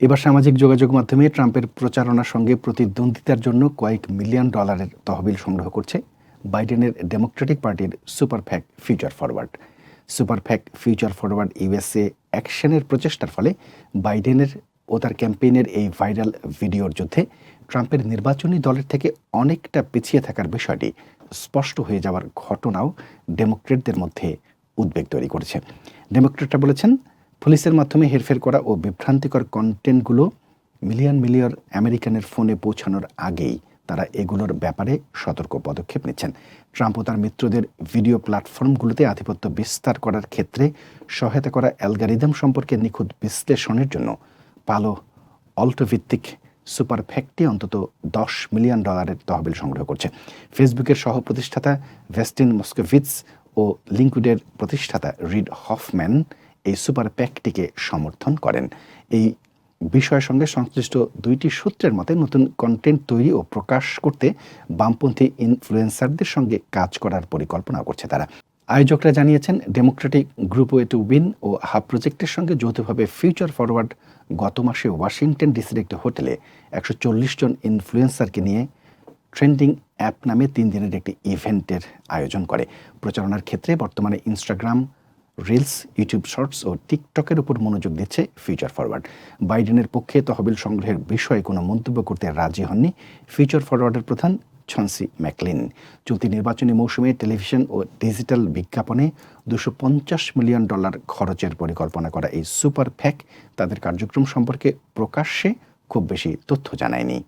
এবার সামাজিক যোগাযোগ মাধ্যমে ট্রাম্পের প্রচারণার সঙ্গে প্রতিদ্বন্দ্বিতার জন্য কয়েক মিলিয়ন ডলারের তহবিল সংগ্রহ করছে বাইডেনের ডেমোক্রেটিক পার্টির super PAC future forward. Super PAC future forward USA অ্যাকশনের প্রচেষ্টার ফলে বাইডেনের ও তার ক্যাম্পেইনের এই ভাইরাল ভিডিওর যুদ্ধে ট্রাম্পের নির্বাচনী দলের থেকে অনেকটা পিছিয়ে থাকার বিষয়টি স্পষ্ট হয়ে যাওয়ার ঘটনাও ডেমোক্রেটদের মধ্যে উদ্বেগ তৈরি করেছে। ডেমোক্রেটরা বলেছেন পুলিশের মাধ্যমে হেরফের করা ও বিভ্রান্তিকর কন্টেন্টগুলো মিলিয়ন মিলিয়ন আমেরিকানের ফোনে পৌঁছানোর আগেই তারা এগুলোর ব্যাপারে সতর্ক পদক্ষেপ নিচ্ছেন। ট্রাম্প ও তার মিত্রদের ভিডিও প্ল্যাটফর্মগুলোতে আধিপত্য বিস্তার করার ক্ষেত্রে সহায়তা করা অ্যালগারিদম সম্পর্কে নিখুঁত বিশ্লেষণের জন্য পালো অল্টোভিত্তিক সুপার ফ্যাক্টরি অন্তত দশ মিলিয়ন ডলারের তহবিল সংগ্রহ করছে। ফেসবুকের সহ প্রতিষ্ঠাতা ভেস্টিন মস্কোভিটস ও লিঙ্কুডের প্রতিষ্ঠাতা রিড হফম্যান এই সুপার প্যাকটিকে সমর্থন করেন। এই বিষয়ের সঙ্গে সংশ্লিষ্ট দুইটি সূত্রের মতে, নতুন কন্টেন্ট তৈরি ও প্রকাশ করতে বামপন্থী ইনফ্লুয়েন্সারদের সঙ্গে কাজ করার পরিকল্পনা করছে তারা। আয়োজকরা জানিয়েছেন Democratic group way to win O hub প্রজেক্টের সঙ্গে যৌথভাবে ফিউচার ফরওয়ার্ড গত মাসে ওয়াশিংটন ডিসির একটি হোটেলে একশো চল্লিশ জন ইনফ্লুয়েন্সারকে নিয়ে ট্রেন্ডিং অ্যাপ নামে তিন দিনের একটি ইভেন্টের আয়োজন করে। প্রচারণার ক্ষেত্রে বর্তমানে ইনস্টাগ্রাম রিলস ইউটিউব শর্টস ও টিকটকের উপর মনোযোগ দিচ্ছে ফিউচার ফরওয়ার্ড বাইডেনের পক্ষে তহবিল সংগ্রহের বিষয়ে কোনো মন্তব্য করতে রাজি হননি ফিউচার ফরওয়ার্ডের প্রধান ছন্সি ম্যাকলিন চলতি নির্বাচনী মৌসুমে টেলিভিশন ও ডিজিটাল বিজ্ঞাপনে দুশো পঞ্চাশ মিলিয়ন ডলার খরচের পরিকল্পনা করা এই সুপার ফ্যাক তাদের কার্যক্রম সম্পর্কে প্রকাশ্যে খুব বেশি তথ্য জানায়নি।